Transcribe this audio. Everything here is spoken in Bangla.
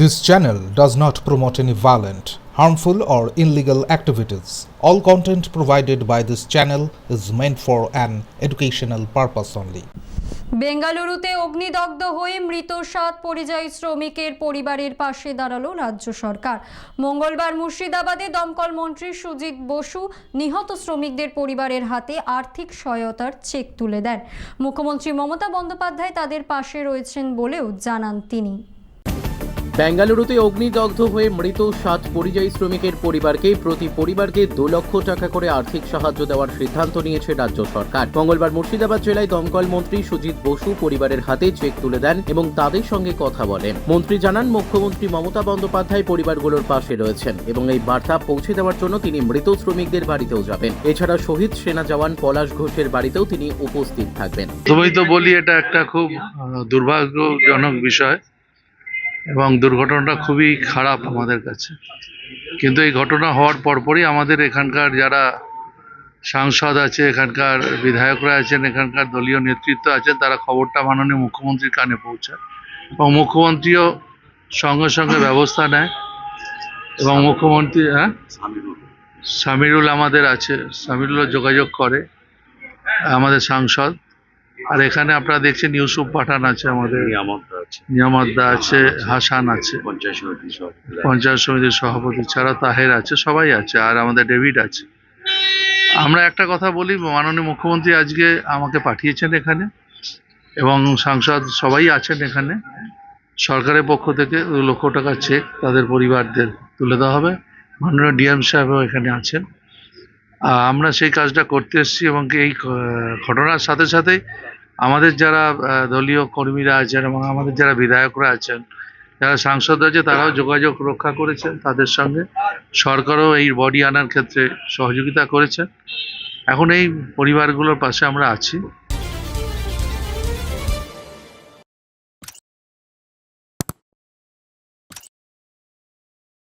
This channel does not promote any violent, harmful, or illegal activities. All content provided by this channel is meant for an educational purpose only. বেঙ্গালুরুতে অগ্নিদগ্ধ হয়ে মৃত সাত পরিযায়ী শ্রমিকের পরিবারের পাশে দাঁড়াল রাজ্য সরকার মঙ্গলবার মুর্শিদাবাদে দমকল মন্ত্রী সুজিত বসু নিহত শ্রমিকদের পরিবারের হাতে আর্থিক সহায়তার চেক তুলে দেন মুখ্যমন্ত্রী মমতা বন্দ্যোপাধ্যায় তাদের পাশে রয়েছেন বলেও জানান তিনি বেঙ্গালুরুতে অগ্নিদগ্ধ হয়ে মৃত সাত পরিযায়ী শ্রমিকের পরিবারকে প্রতি পরিবারকে দু লক্ষ টাকা করে আর্থিক সাহায্য দেওয়ার সিদ্ধান্ত নিয়েছে রাজ্য সরকার। মঙ্গলবার মুর্শিদাবাদ জেলায় দমকল মন্ত্রী সুজিত বসু পরিবারের হাতে চেক তুলে দেন এবং তাদের সঙ্গে কথা বলেন। মন্ত্রী জানান, মুখ্যমন্ত্রী মমতা বন্দ্যোপাধ্যায় পরিবারগুলোর পাশে রয়েছেন এবং এই বার্তা পৌঁছে দেওয়ার জন্য তিনি মৃত শ্রমিকদের বাড়িতেও যাবেন। এছাড়া শহীদ সেনা জওয়ান পলাশ ঘোষের বাড়িতেও তিনি উপস্থিত থাকবেন। প্রথমেই তো বলি, এটা একটা খুব দুর্ভাগ্যজনক বিষয়। এবং দুর্ঘটনাটা খুবই খারাপ আমাদের কাছে। কিন্তু এই ঘটনা হওয়ার পরপরই আমাদের এখানকার যারা সাংসদ আছে, এখানকার বিধায়করা আছেন, এখানকার দলীয় নেতৃত্ব আছেন, তারা খবরটা মাননীয় মুখ্যমন্ত্রীর কানে পৌঁছায় এবং মুখ্যমন্ত্রীও সঙ্গে সঙ্গে ব্যবস্থা নেয় এবং মুখ্যমন্ত্রী হ্যাঁ? সামিরুল আমাদের আছে, সামিরুলও যোগাযোগ করে আমাদের সাংসদ। আর এখানে আপনারা দেখছেন, ইউসুফ পাঠান আছে আমাদের। নিয়ামত আছে। নিয়ামতদা আছে হাসান আছে। পঞ্চায়েত সমিতি সব পঞ্চায়েত সমিতির সভাপতি ছাড়া তাহের আছে সবাই আছে আর আমাদের ডেভিড আছে। আমরা একটা কথা বলি মাননীয় মুখ্যমন্ত্রী আজকে আমাকে পাঠিয়েছেন এখানে এবং সাংসদ সবাই আছেন এখানে। সরকারের পক্ষ থেকে দু লক্ষ টাকার চেক তাদের পরিবারদের তুলে দেওয়া হবে। মাননীয় ডিএম সাহেবও এখানে আছেন। আমরা সেই কাজটা করতে এসেছি এবং এই ঘটনার সাথে সাথেই আমাদের যারা দলীয় কর্মীরা আছেন এবং আমাদের যারা বিধায়করা আছেন, যারা সাংসদ আছে, তারাও যোগাযোগ রক্ষা করেছেন তাদের সঙ্গে। সরকারও এই বডি আনার ক্ষেত্রে সহযোগিতা করেছেন। এখন এই পরিবারগুলোর পাশে আমরা আছি।